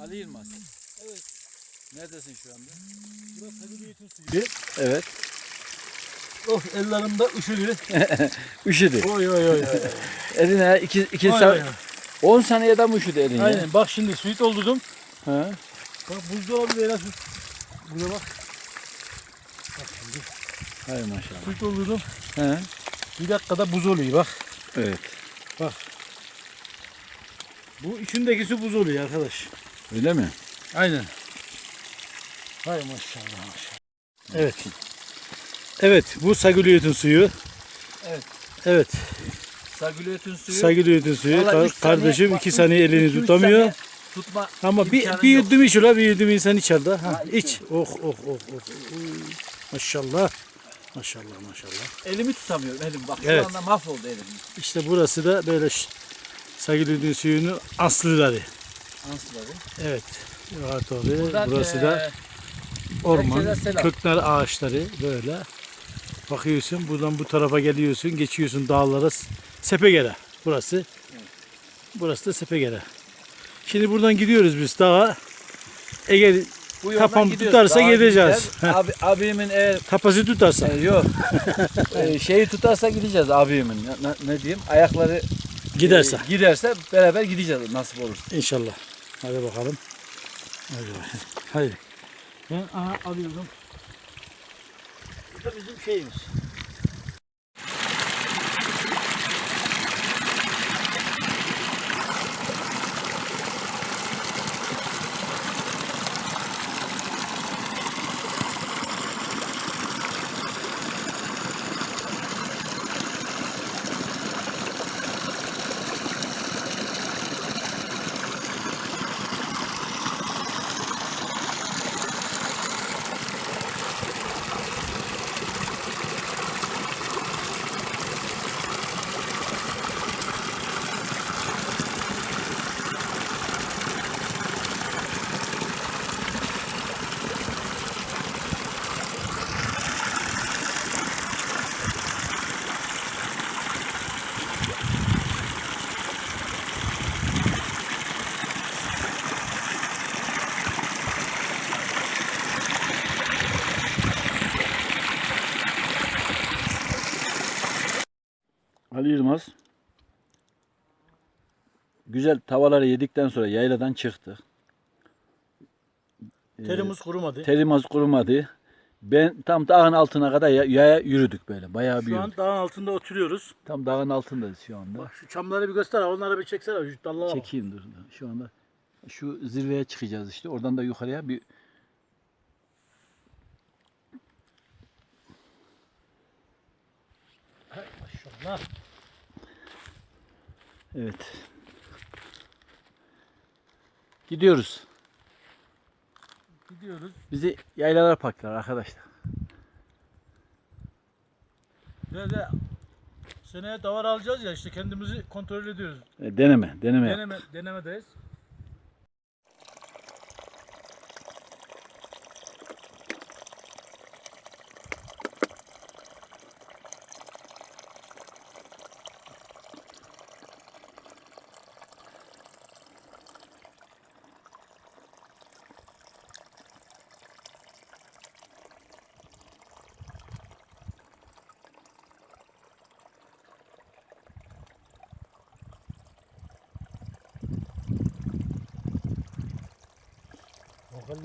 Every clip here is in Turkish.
Ali Yılmaz. Evet. Neredesin şu anda? Burası Halibiyetin suyu. Evet. Oh ellerimde üşüdü. Üşüdü. Oy oy oy. oy. Eline iki, iki oy, oy. 10 saniyede mi üşüdü eline? Aynen bak şimdi suyu doldurdum. Ha? Bak buzdolabı böyle su. Burada bak. Bak şimdi Hay maşallah. suyu doldurdum. He? Bir dakikada buz oluyor bak. Evet. Bu içindeki su buz oluyor arkadaş. Öyle mi? Aynen. Hay maşallah maşallah. Evet. Evet bu Sagüliyet'in suyu. Evet. Evet. Sagüliyet'in suyu. Sagüliyet'in suyu. Vallahi Ka- üç saniye- kardeşim bak, iki üç- saniye elini üç tutamıyor. saniye Tutma. Ama bir, bir yok. yudum iç ula bir yudum insan içer de. Ha, iç. Oh oh oh oh. Uy, Maşallah. Maşallah maşallah. Elimi tutamıyorum elim. Bak Evet. şu anda mahvoldu elim. İşte burası da böyle ş- suyunun aslıları. Ansıları. Evet. Rahat oluyor. Buradan, Burası da orman, herkese selam. kökler ağaçları böyle. Bakıyorsun buradan bu tarafa geliyorsun, geçiyorsun dağlara. Sepegere burası. Burası da Sepegere. Şimdi buradan gidiyoruz biz dağa. Eğer Bu gidiyoruz. tutarsa gideceğiz. Abi, abimin eğer tapası tutarsa. e, yok e, şeyi tutarsa gideceğiz abimin. Ne, ne- ne diyeyim? Ayakları Giderse. e, giderse beraber gideceğiz nasip olur. İnşallah. Hadi bakalım. Hadi bakalım. Hadi. Ben aha alıyorum. Bu da bizim şeyimiz. Ali Yılmaz güzel tavaları yedikten sonra yayladan çıktık. Ee, Terimiz kurumadı. Terimiz kurumadı. Ben tam dağın altına kadar ya- yaya yürüdük böyle. Bayağı bir Şu an yürüdük. dağın altında oturuyoruz. Tam dağın altındayız şu anda. Bak şu çamları bir göster. Onları bir çeksene. Şu dallara bak. Çekeyim dur. dur. Şu anda şu zirveye çıkacağız işte. Oradan da yukarıya bir Maşallah. evet. Gidiyoruz. Gidiyoruz. Bizi yaylalar paklar arkadaşlar. De seneye davar alacağız ya işte kendimizi kontrol ediyoruz. E, deneme, deneme. Deneme, denemedeyiz.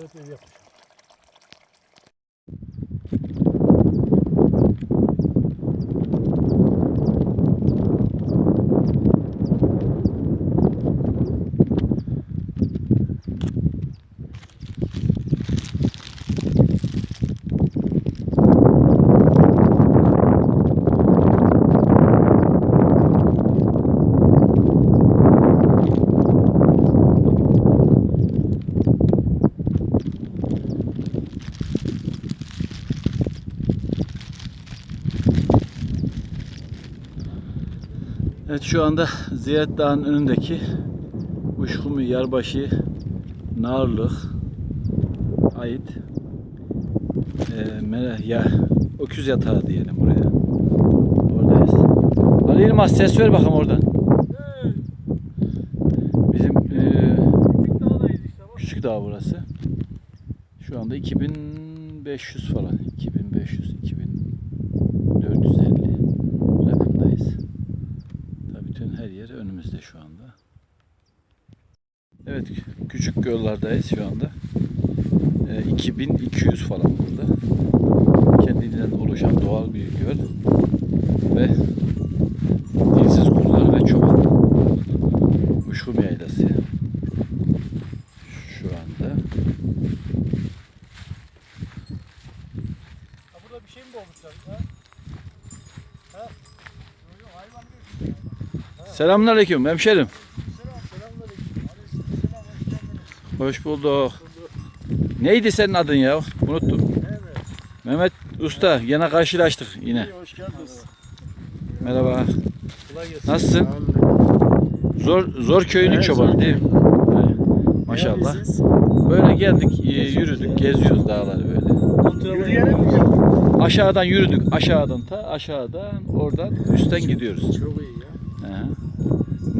вот этой веточки. Evet şu anda Ziyaret Dağı'nın önündeki Uşkumu, Yarbaşı, Narlık ait e, mere, ya, öküz yatağı diyelim buraya. Oradayız. Ali Yılmaz ses ver bakalım oradan. Bizim e, küçük dağ burası. Şu anda 2500 falan. 2500, 2450 önümüzde şu anda. Evet, küçük göllardayız şu anda. Ee, 2200 falan burada. Kendinden oluşan doğal bir göl ve dilsiz kullar ve çoban. Uşkum yaylası. Şu anda. Ha burada bir şey mi boğmuşlar? Ha? Ha? Yok yok hayvan değil. Selamünaleyküm hemşerim. Hoş bulduk. Neydi senin adın ya? Unuttum. Evet. Mehmet Usta yine karşılaştık yine. iyi, Hoş geldiniz. Merhaba. Nasılsın? Zor zor köyünün Evet, çobanı zor değil mi? Evet. Maşallah. Böyle geldik, e, yürüdük, geziyoruz dağları böyle. Yürüyerek mi yaptın? Aşağıdan yürüdük, aşağıdan ta aşağıdan, oradan üstten gidiyoruz. Çok iyi ya. He.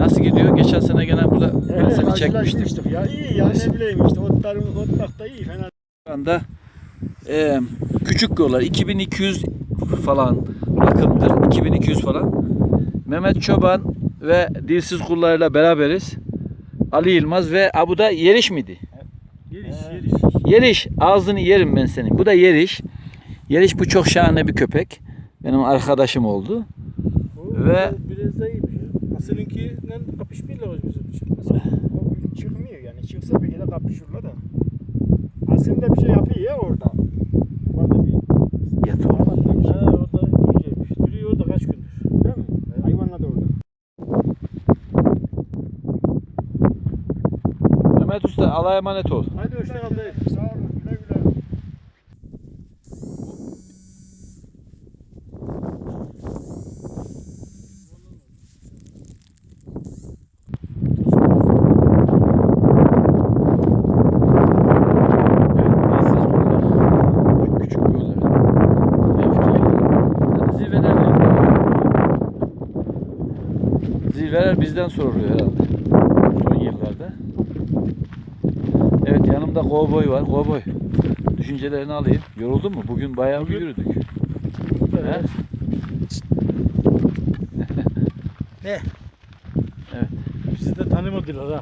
Nasıl gidiyor? Geçen sene gene burada Evet, seni çekmiştim. karşılaşmıştık ya. iyi ya ne bileyim işte otların otlak da iyi fena. Şu anda e, küçük yollar 2200 falan rakımdır. 2200 falan. Mehmet Çoban ve Dilsiz Kullarıyla beraberiz. Ali Yılmaz ve ha, bu da Yeriş miydi? Yeriş Evet. yeriş. Yeriş. Ağzını yerim ben senin. Bu da Yeriş. Yeriş bu çok şahane bir köpek. Benim arkadaşım oldu. O Ve- biraz da Asılınkinden kapışmıyorlar o bizim için. O çıkmıyor yani. Çıksa bir kere kapışırlar da. Aslında bir şey yapıyor ya orada. Orada bir Yat oğlum. hayvanla bir şey. Ha orada yürüyecekmiş. Yürüyor orada kaç gündür. Değil mi? Hayvanla da orada. Mehmet Usta Allah'a emanet ol. Hadi hoşça kal dayı. Sağ olun. Güle güle. Dilsiz Kullar. Şu küçük yollar. Mevki. Zirvelerdeyiz. Zirveler bizden soruluyor herhalde. Son yıllarda. Evet yanımda kovboy var. Kovboy. Düşüncelerini alayım. Yoruldun mu? Bugün bayağı bir Bugün- yürüdük. Evet. Ne? Bizi de tanımadılar ha.